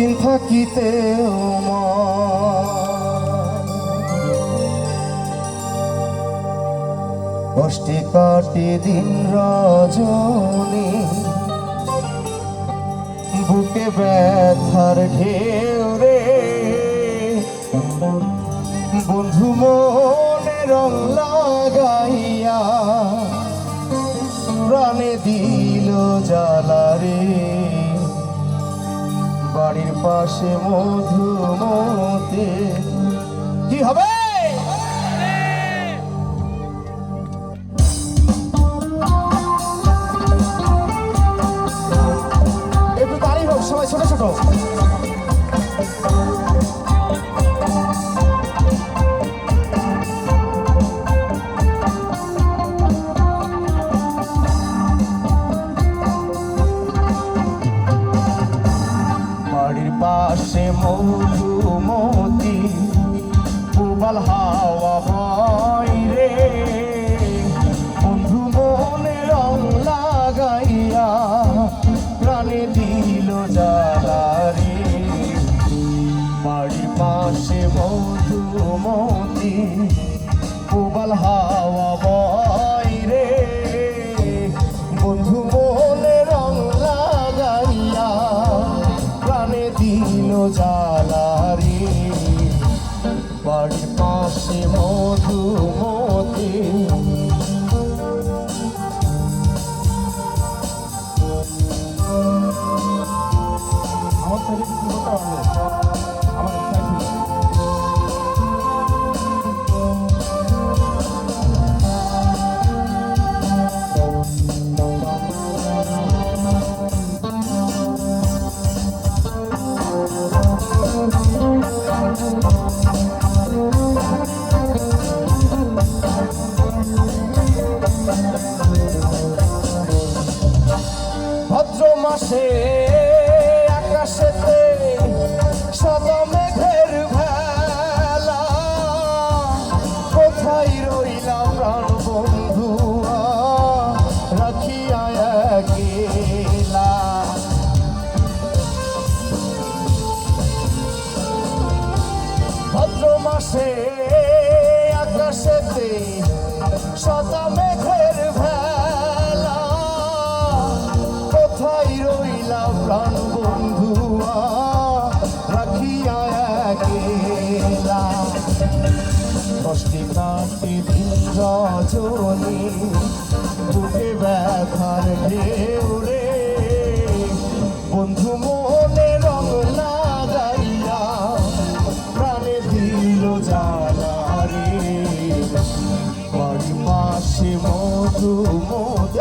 দিন থাকিতে কষ্টে কাটে দিন রজনী, বুকে ব্যথার ঢেউ রে। বন্ধু মনে রং লাগাইয়া প্রাণে দিল জ্বালারে বাড়ির পাশে মধুমতে। কি হবে? পাশে মধুমতি, উবাল হাওয়া বয় রে। বন্ধু মনে রং লাগাইয়া প্রাণে দিল জ্বালা রে। বাড়ির পাশে মধুমতি, উবাল হাওয়া মধুমতি মাসে আকাশেতে সাদা মেঘের ভেলা। কোথায় রইলাম প্রাণ বন্ধু রাখিয়া গেলা ভাদ্র মাসে আকাশেতে সাদা প্রাণ বন্ধুয়া রাখিয়া গেলা কষ্টে কাটে দিন রজনী, বুকে ব্যথার রে বন্ধু মনে রং প্রাণে দিল জ্বালা রে বাড়ি মধু মধু